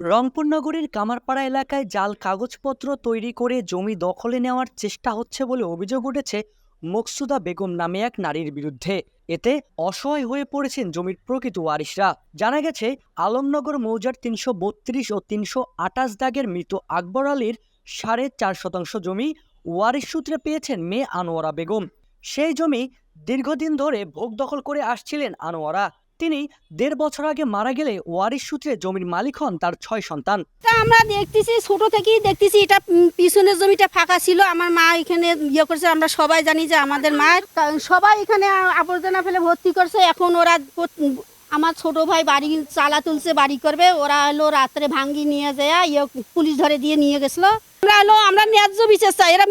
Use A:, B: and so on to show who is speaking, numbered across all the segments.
A: রংপুর নগরীর কামারপাড়া এলাকায় জাল কাগজপত্র তৈরি করে জমি দখলে নেওয়ার চেষ্টা হচ্ছে বলে অভিযোগ উঠেছে মকসুদা বেগম নামে এক নারীর বিরুদ্ধে। এতে অসহায় হয়ে পড়েছেন জমির প্রকৃত ওয়ারিশরা। জানা গেছে, আলমনগর মৌজার তিনশো বত্রিশ ও তিনশো আটাশ দাগের মৃত আকবর আলীর সাড়ে চার শতাংশ জমি ওয়ারিশ সূত্রে পেয়েছেন মেয়ে আনোয়ারা বেগম। সেই জমি দীর্ঘদিন ধরে ভোগ দখল করে আসছিলেন আনোয়ারা। তিনি দেড় বছর আগে মারা গেলে ওয়ারিশ সূত্রে জমির মালিক হন তার ছয় সন্তান।
B: তা আমরা দেখতেছি, ছোট থেকেই দেখতেছি, এটা পিছনের জমিটা ফাঁকা ছিল, আমার মা এখানে ইয়ে করছে, আমরা সবাই জানি যে আমাদের মা। সবাই এখানে আবর্জনা ফেলে ভর্তি করছে, এখন ওরা আমার ছোট ভাই বাড়ি চালা তুলছে, বাড়ি করবে। ওরা হলো রাত্রে ভাঙ্গি নিয়ে যায় ইয়ে পুলিশ ধরে দিয়ে নিয়ে গেছিল। হলো আমরা চাই, এরা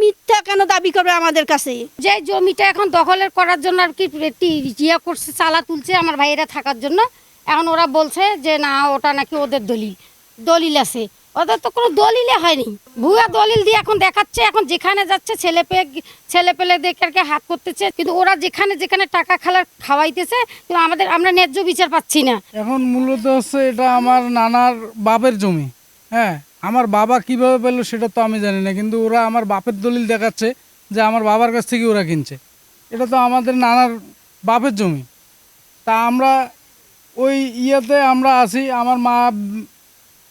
B: কেন দাবি করবে আমাদের কাছে?
C: যে জমিটা এখন দখলের করার জন্য আর কি ইয়ে করছে, চালা তুলছে আমার ভাইয়েরা থাকার জন্য। এখন ওরা বলছে যে, না, ওটা নাকি ওদের দলিল। দলিল আছে। ওদের তো কোনো দলিলে হয়নি। ভুয়া দলিল দিয়ে এখন দেখাচ্ছে, এখন যেখানে যাচ্ছে ছেলে পেয়ে ছেলে পেলে দেখে হাত করতেছে। কিন্তু ওরা যেখানে যেখানে টাকা খেলার খাওয়াইতেছে, কিন্তু আমাদের আমরা ন্যায্য বিচার পাচ্ছি না।
D: এখন মূলত হচ্ছে এটা আমার নানার বাপের জমি। হ্যাঁ আমার বাবা কীভাবে পেল সেটা তো আমি জানি না, কিন্তু ওরা আমার বাপের দলিল দেখাচ্ছে যে আমার বাবার কাছ থেকে ওরা কিনছে। এটা তো আমাদের নানার বাপের জমি। তা আমরা ওই ইয়েতে আমরা আছি, আমার মা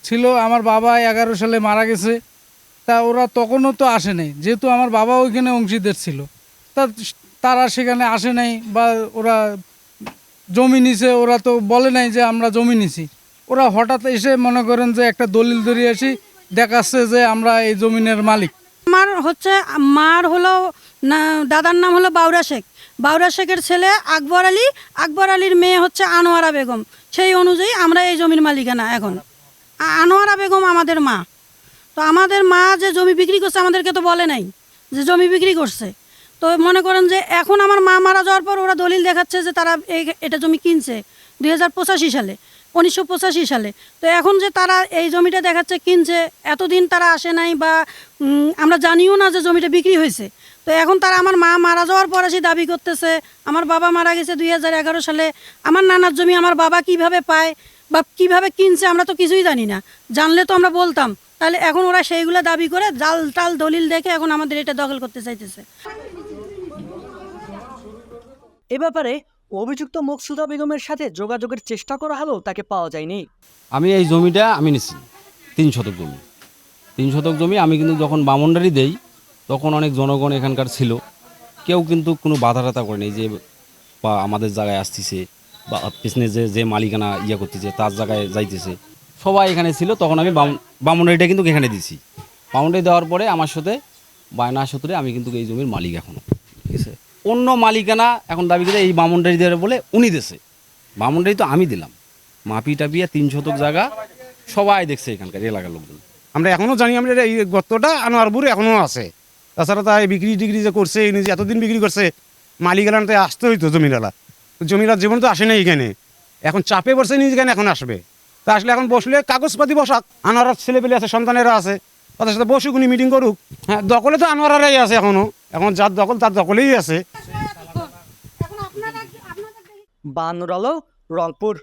D: ছিল, আমার বাবা এগারো সালে মারা গেছে। তা ওরা তখনও তো আসে নাই, যেহেতু আমার বাবা ওইখানে অংশীদার ছিল। তা তারা সেখানে আসে নাই বা ওরা জমি নিছে, ওরা তো বলে নাই যে আমরা জমি নিছি। ওরা হঠাৎ এসে মনে করেন যে একটা দলিল ধরিয়ে আসি, দেখাচ্ছে যে আমরা এই জমিনের মালিক।
E: আমার হচ্ছে, মার হলো দাদার নাম হলো বাউরা শেখ। বাউরা শেখের ছেলে আকবর আলী, আকবর আলীর মেয়ে হচ্ছে আনোয়ারা বেগম। সেই অনুযায়ী আমরা এই জমির মালিকানা এখন। আনোয়ারা বেগম আমাদের মা। তো আমাদের মা যে জমি বিক্রি করছে আমাদেরকে তো বলে নাই যে জমি বিক্রি করছে। তো মনে করেন যে এখন আমার মা মারা যাওয়ার পর ওরা দলিল দেখাচ্ছে যে তারা এই এটা জমি কিনছে দুই হাজার পঁচাশি সালে, উনিশশো পঁচাশি সালে। তো এখন যে তারা এই জমিটা দেখাচ্ছে, কিনছে, এতদিন তারা আসে নাই বা আমরা জানিও না যে জমিটা বিক্রি হয়েছে। তো এখন তারা আমার মা মারা যাওয়ার পর এসে দাবি করতেছে, আমার বাবা মারা গেছে দুই হাজার এগারো সালে, আমার নানার জমি আমার বাবা কীভাবে পায়? বা কীভাবে কিনছে আমরা তো কিছুই জানি না। জানলে তো আমরা বলতাম। তাহলে এখন ওরা সেইগুলো দাবি করে জাল টাল দলিল দেখে এখন আমাদের এটা দখল করতে চাইতেছে।
A: এ ব্যাপারে অভিযুক্ত মকসুদা বেগমের সাথে যোগাযোগের চেষ্টা করা হলেও তাকে পাওয়া যায়নি।
F: আমি এই জমিটা আমি নিছি তিন শতক জমি। তিন শতক জমি আমি কিন্তু যখন বামন্ডারি দেই তখন অনেক জনগণ এখানকার ছিল। কেউ কিন্তু কোনো বাধা টাধা করেনি যে বা আমাদের জায়গায় আসতেছে। বা পিছনে যে যে মালিকানা ইয়ে করতেছে, তার জায়গায় যাইতেছে। সবাই এখানে ছিল, তখন আমি বামন্ডারিটা কিন্তু এখানে দিছি। বামন্ডারি দেওয়ার পরে আমার সাথে, বায়না সূত্রে আমি কিন্তু এই জমির মালিক এখনও, ঠিক আছে? অন্য মালিকানা এখন দাবি করে এই বামন্ডারি দেওয়ার বলে উনি দেশে বামন্ডারি তো আমি দিলাম। মাপি টাপিয়া তিন শতক জায়গা, সবাই দেখছে এখানকার এলাকার লোকজন।
G: আমরা এখনও জানি, আমরা এই গর্তটা আনোয়ারপুর এখনও আছে। তাছাড়া তাই বিক্রি টিক্রি যে করছে, এই নিজে এতদিন বিক্রি করছে মালিকালানতে আসতে হইতো জমিরালা জমিরা জীবন তো আসে না এখানে। এখন চাপে পড়ছে কেন এখন আসবে? তা আসলে এখন বসলে কাগজপাতি বসাক, আনোয়ারার ছেলেপেলে আছে, সন্তানেরা আছে তাদের সাথে বসুক, উনি মিটিং করুক। হ্যাঁ দখলে তো আনোয়ারাই আছে এখনও এখন যার দখল, তার দখলেই আছে।
A: বানুর আলো, রংপুর।